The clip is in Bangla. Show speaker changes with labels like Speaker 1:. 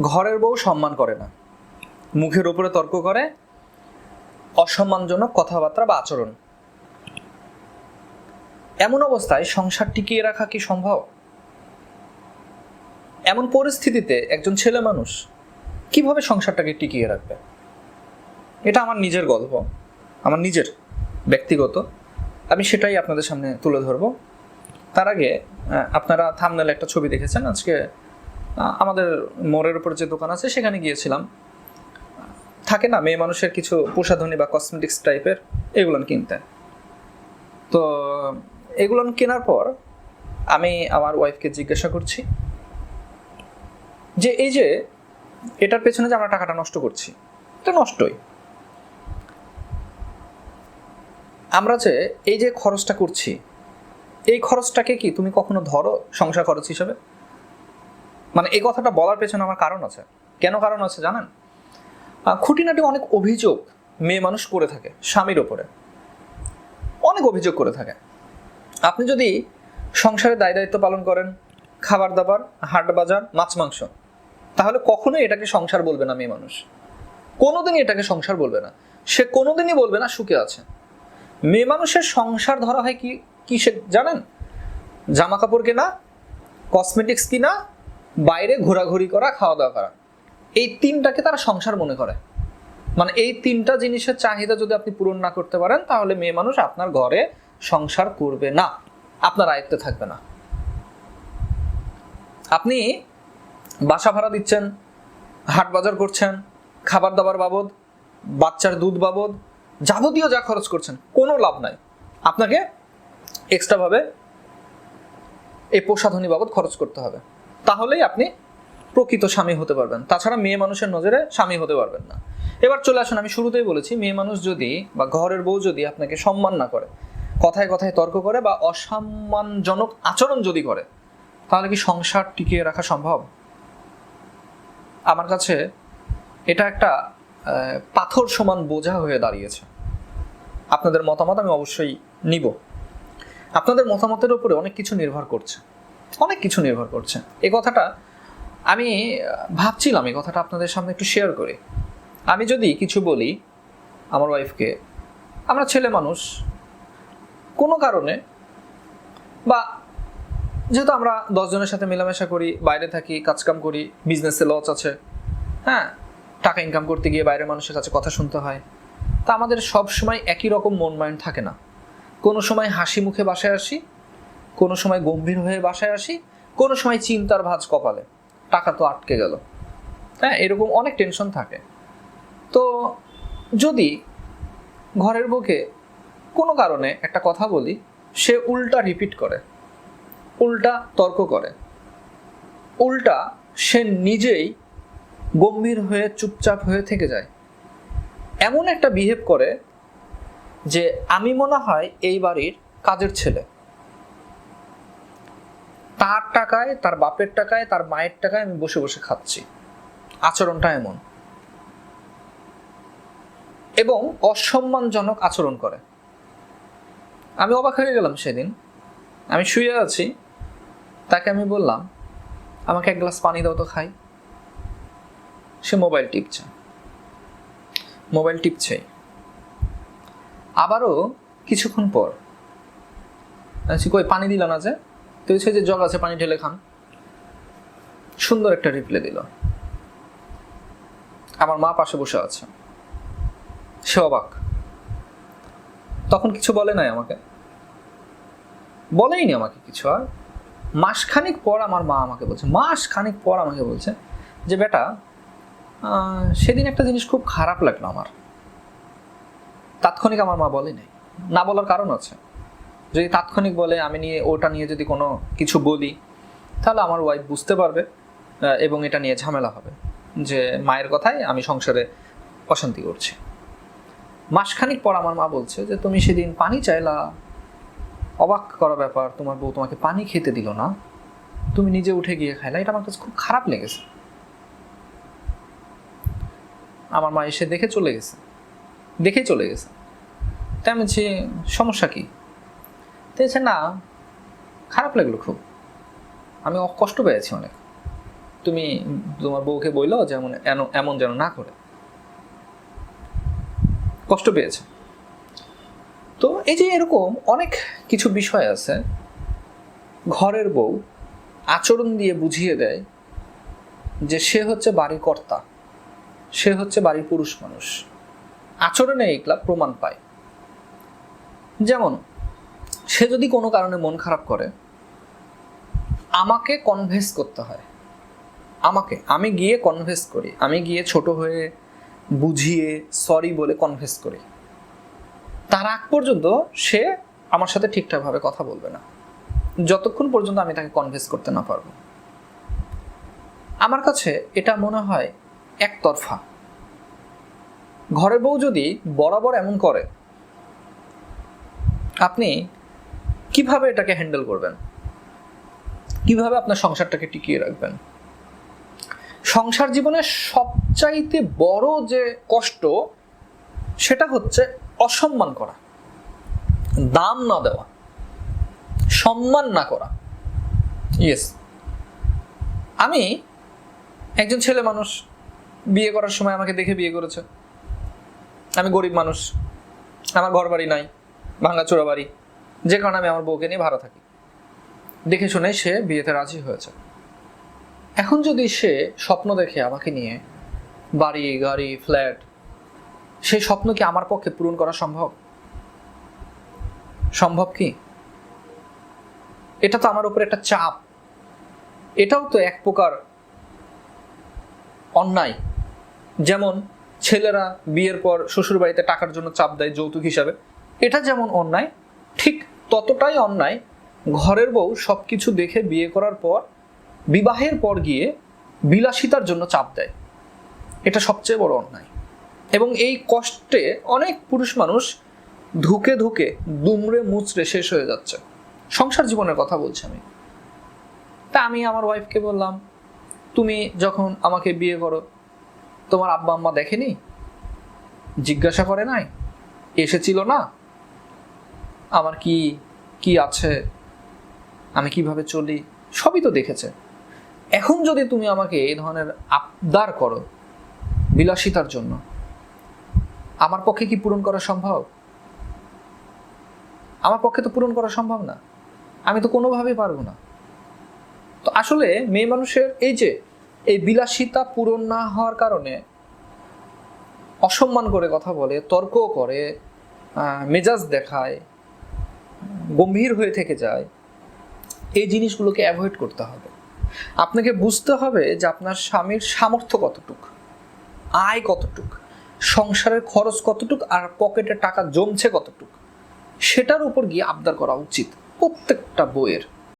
Speaker 1: ঘরের বউ সম্মান করে না। মুখের উপরে তর্ক করে, অসম্মানজনক কথাবার্তা বা আচরণ। এমন অবস্থায় সংসার টিকিয়ে রাখা কি সম্ভব? এমন পরিস্থিতিতে একজন ছেলে মানুষ কীভাবে সংসারটাকে টিকিয়ে রাখবে? এটা আমার নিজের গল্প, আমার নিজের ব্যক্তিগত। আমি সেটাই আপনাদের সামনে তুলে ধরবো। তার আগে আপনারা থামনেলে একটা ছবি দেখেছেন? আজকে আমাদের মোড়ের উপর যে দোকান আছে, সেখানে গিয়েছিলাম। থাকে না, মেয়ে মানুষের কিছু প্রসাধনী বা কসমেটিক্স টাইপের এগুলো কিনতে। তো, এগুলো কেনার পর আমি আমার ওয়াইফকে জিজ্ঞাসা করছি যে, এই যে, এটার পেছনে যে আমরা টাকাটা নষ্ট করছি, এটা নষ্টই। আমরা যে, এই যে খরচটা করছি, এই খরচটাকে কি তুমি কখনো ধরো সংসার খরচ হিসেবে? মানে এই কথাটা বলার পেছনে আমার কারণ আছে। কেন কারণ আছে জানেন? খুঁটিনাটি অনেক অভিযোগ মেয়ে মানুষ করে থাকে, স্বামীর ওপরে। অনেক অভিযোগ করে থাকে। আপনি যদি সংসারে দায় দায়িত্ব পালন করেন, খাবার দাবার, হাট বাজার, মাছ, মাংস, তাহলে কখনোই এটাকে সংসার বলবে না মেয়ে মানুষ। কোনোদিনই এটাকে সংসার বলবে না। সে কোনোদিনই বলবে না সুখে আছে। মেয়ে মানুষের সংসার ধরা হয় কি কি সে জানেন? জামা কাপড় কেনা কসমেটিক্স কিনা বাইরে ঘোরাঘুরি করা খাওয়া দাওয়া করা। এই তিনটাকে তারা সংসার মনে করে। মানে এই তিনটা জিনিসের চাহিদা যদি আপনি পূরণ না করতে পারেন, তাহলে মেয়ে মানুষ আপনার ঘরে সংসার করবে না। আপনার আয়ত্তে থাকবে না। আপনি বাসা ভাড়া দিচ্ছেন, হাট বাজার করছেন খাবার দাবার বাবদ, বাচ্চার দুধ বাবদ, যাবতীয় যা খরচ করছেন, কোনো লাভ নাই। আপনাকে এক্সট্রাভাবে এই প্রসাধনী বাবদ খরচ করতে হবে। তাহলেই আপনি প্রকৃত স্বামী হতে পারবেন। তাছাড়া মেয়ে মানুষের নজরে স্বামী হতে পারবেন না। এবার চলে আসুন, আমি শুরুতেই বলেছি, মেয়ে মানুষ যদি বা ঘরের বউ যদি আপনাকে সম্মান না করে, কথায় কথায় তর্ক করে বা অসম্মানজনক আচরণ যদি করে, তাহলে কি সংসার টিকিয়ে রাখা সম্ভব? আমার কাছে এটা একটা পাথর সমান বোঝা হয়ে দাঁড়িয়েছে। আপনাদের মতামত আমি অবশ্যই নিব। আপনাদের মতামতের উপরে অনেক কিছু নির্ভর করছে। অনেক কিছু নির্ভর করছে। এই কথাটা আমি ভাবছিলাম এই কথাটা আপনাদের সামনে একটু শেয়ার করি। আমি যদি কিছু বলি আমার ওয়াইফকে আমরা ছেলে মানুষ, কোনো কারণে বা যেহেতু আমরা দশজনের সাথে মেলামেশা করি, বাইরে থাকি, কাজকাম করি বিজনেসে লস আছে হ্যাঁ? টাকা ইনকাম করতে গিয়ে বাইরের মানুষের কাছে কথা শুনতে হয়, তা আমাদের সব সময় একই রকম মন মাইন্ড থাকে না। কোনো সময় হাসি মুখে বাসায় আসি কোনো সময় গম্ভীর হয়ে বাসায় আসি, কোনো সময় চিন্তার ভাঁজ কপালে। টাকা তো আটকে গেল। হ্যাঁ এরকম অনেক টেনশন থাকে। তো যদি ঘরের বুকে কোনো কারণে একটা কথা বলি, সে উল্টা রিপিট করে, উল্টা তর্ক করে, উল্টা সে নিজেই গম্ভীর হয়ে, চুপচাপ হয়ে থেকে যায়। এমন একটা বিহেভ করে যে, আমি মনে হয় এই বাড়ির কাজের ছেলে। তার টাকায়, তার বাপের টাকায়, তার মায়ের টাকায় আমি বসে বসে খাচ্ছি। আচরণটা এমন। এবং অসম্মানজনক আচরণ করে। আমি অবাক হয়ে গেলাম সেদিন। আমি শুয়ে আছি। তাকে আমি বললাম, আমাকে এক গ্লাস পানি দাও তো খাই। সে মোবাইল টিপছে। মোবাইল টিপছে আবারও কিছুক্ষণ পর। কই, পানি দিল না যে? তো হচ্ছে যে জগ আছে, পানি ঢেলে খান। সুন্দর একটা রিপ্লে দিল। আমার মা পাশে বসে আছে। সে অবাক। তখন কিছু বলে নাই আমাকে। বলেইনি আমাকে কিছু আর। মাসখানিক পর আমার মা আমাকে বলছে, মাসখানিক পর আমাকে বলছে যে, বেটা সেদিন একটা জিনিস খুব খারাপ লাগল আমার। তাৎক্ষণিক আমার মা বলে নাই না বলার কারণ আছে। যদি তাৎক্ষণিক বলে আমি নিয়ে, ওটা নিয়ে যদি কোনো কিছু বলি, তাহলে আমার ওয়াইফ বুঝতে পারবে এবং এটা নিয়ে ঝামেলা হবে। যে মায়ের কথায় আমি সংসারে অশান্তি করছি। মাসখানিক পর আমার মা বলছে যে, তুমি সেদিন পানি চাইলা। অবাক করা ব্যাপার, তোমার বউ তোমাকে পানি খেতে দিল না। তুমি নিজে উঠে গিয়ে খাইলা। এটা আমার কাছে খুব খারাপ লেগেছে। আমার মা এসে দেখে চলে গেছে। দেখে চলে গেছে। তাই আমি সমস্যা কি? তো না, খারাপ লাগল খুব। আমি কষ্ট পেয়েছি অনেক। তুমি তোমার বউকে বইলো যেমন এমন যেন না করে। কষ্ট পেয়েছে। তো এই যে এরকম অনেক কিছু বিষয় আছে, ঘরের বউ আচরণ দিয়ে বুঝিয়ে দেয় যে সে হচ্ছে বাড়ির কর্তা, সে হচ্ছে বাড়ির পুরুষ মানুষ। আচরণে এইগুলা প্রমাণ পায়। যেমন সে যদি কোনো কারণে মন খারাপ করে, আমাকে কনভেন্স করতে হয়। আমাকে, আমি গিয়ে কনভেন্স করি, আমি গিয়ে ছোট হয়ে বুঝিয়ে সরি বলে কনভেন্স করি। তার আগ পর্যন্ত সে আমার সাথে ঠিকঠাকভাবে কথা বলবে না। যতক্ষণ পর্যন্ত আমি তাকে কনভেন্স করতে না পারব। আমার কাছে এটা মনে হয় একতরফা। ঘরের বউ যদি বরাবর এমন করে, আপনি কীভাবে এটাকে হ্যান্ডেল করবেন? কীভাবে আপনার সংসারটাকে টিকিয়ে রাখবেন? সংসার জীবনের সবচাইতে বড় যে কষ্ট, সেটা হচ্ছে অসম্মান করা, দাম না দেওয়া, সম্মান না করা। ইয়েস আমি একজন ছেলে মানুষ, বিয়ে করার সময় আমাকে দেখে বিয়ে করেছে। আমি গরিব মানুষ, আমার ঘর বাড়ি নাই ভাঙ্গাচোরা বাড়ি যে কারণে আমি আমার বউকে নিয়ে ভাড়া থাকি। দেখে শুনে সে বিয়েতে রাজি হয়েছে। এখন যদি সে স্বপ্ন দেখে আমাকে নিয়ে, বাড়ি, গাড়ি, ফ্ল্যাট, সেই স্বপ্ন কি আমার পক্ষে পূরণ করা সম্ভব? সম্ভব কি? এটা তো আমার উপর একটা চাপ। এটাও তো এক প্রকার অন্যায়। যেমন ছেলেরা বিয়ের পর শ্বশুর বাড়িতে টাকার জন্য চাপ দেয় যৌতুক হিসাবে, এটা যেমন অন্যায়, ঠিক ততটাই অন্যায়, ঘরের বউ সব কিছু দেখে বিয়ে করার পর, বিবাহের পর গিয়ে বিলাসিতার জন্য চাপ দেয়। এটা সবচেয়ে বড় অন্যায়। এবং এই কষ্টে অনেক পুরুষ মানুষ ধুকে ধুকে দুমড়ে মুচড়ে শেষ হয়ে যাচ্ছে। সংসার জীবনের কথা বলছি আমি। তা আমি আমার ওয়াইফকে বললাম, তুমি যখন আমাকে বিয়ে করো, তোমার আব্বা আম্মা দেখেনি? জিজ্ঞাসা করে নাই। এসেছিল না। আমার কি কি আছে? আমি কীভাবে চলি? সবই তো দেখেছে। এখন যদি তুমি আমাকে এই ধরনের আবদার করো বিলাসিতার জন্য, আমার পক্ষে কি পূরণ করা সম্ভব? আমার পক্ষে তো পূরণ করা সম্ভব না। আমি তো কোনোভাবেই পারব না। তো আসলে মেয়ে মানুষের এই যে, এই বিলাসিতা পূরণ না হওয়ার কারণে অসম্মান করে কথা বলে তর্ক করে মেজাজ দেখায় গম্ভীর হয়ে থেকে যায়, এই জিনিসগুলোকে অ্যাভয়েড করতে হবে। আপনাকে বুঝতে হবে যে আপনার স্বামীর সামর্থ্য কতটুক, আয় কতটুক, সংসারের খরচ কতটুক, আর পকেটে টাকা জমছে কতটুক, সেটার উপর গিয়ে আবদার করা উচিত প্রত্যেকটা বইয়ের।